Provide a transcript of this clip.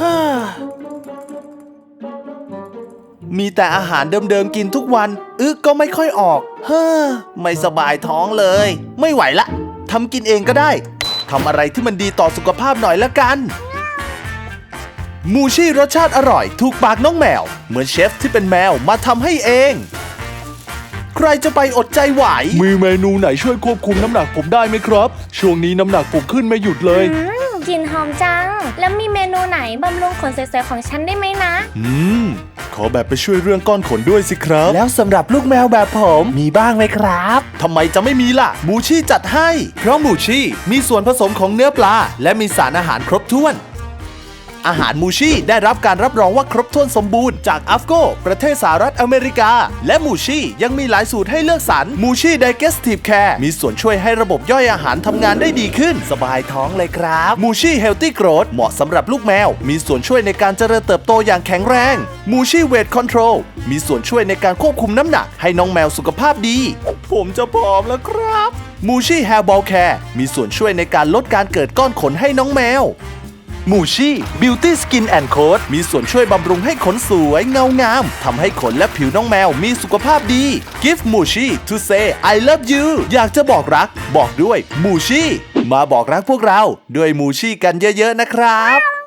ฮ่ามีแต่อาหารเดิมๆกินทุกวัน อึก็ไม่ค่อยออกเฮ้อไม่สบายท้องเลย ไม่ไหวละทำกินเองก็ได้ทำอะไรที่มันดีต่อสุขภาพหน่อยละกันมูชี่รสชาติอร่อย ถูกปากน้องแมว เหมือนเชฟที่เป็นแมวมาทำให้เอง ใครจะไปอดใจไหว มีเมนูไหนช่วยควบคุมน้ำหนักผมได้ไหมครับ ช่วงนี้น้ำหนักผมขึ้นไม่หยุดเลยอืม กลิ่นหอมจัง แล้วมีเมนูไหนบำรุงขนสวยๆของฉันได้ไหมนะ อืม ขอแบบไปช่วยเรื่องก้อนขนด้วยสิครับ แล้วสำหรับลูกแมวแบบผมมีบ้างไหมครับ ทำไมจะไม่มีล่ะ มูชี่จัดให้ เพราะมูชี่มีส่วนผสมของเนื้อปลา และมีสารอาหารครบถ้วน อาหารมูชี่ได้รับการรับรองว่าครบถ้วนสมบูรณ์จากอัฟโกประเทศสหรัฐอเมริกา และมูชี่ยังมีหลายสูตรให้เลือกสรรมูชี่ Digestive Care มีส่วนช่วยให้ระบบย่อยอาหารทำงานได้ดีขึ้น สบายท้องเลยครับมูชี่ Healthy Growth เหมาะสำหรับลูกแมว มีส่วนช่วยในการเจริญเติบโตอย่างแข็งแรงมูชี่ Weight Control มีส่วนช่วยในการควบคุมน้ำหนัก ให้น้องแมวสุขภาพดี ผมจะผอมแล้วครับมูชี่ Hair Ball Care มีส่วนช่วยในการลดการเกิดก้อนขนให้น้องแมว มูชี่บิวตี้สกินแอนด์โค้ดมีส่วนช่วยบำรุงให้ขนสวยเงางามทำให้ขนและผิวน้องแมวมีสุขภาพดี Give m u ชี่ to say I love you อยากจะบอกรัก บอกด้วยมูชี่มาบอกรักพวกเราด้วยมูชี่กันเยอะๆนะครับ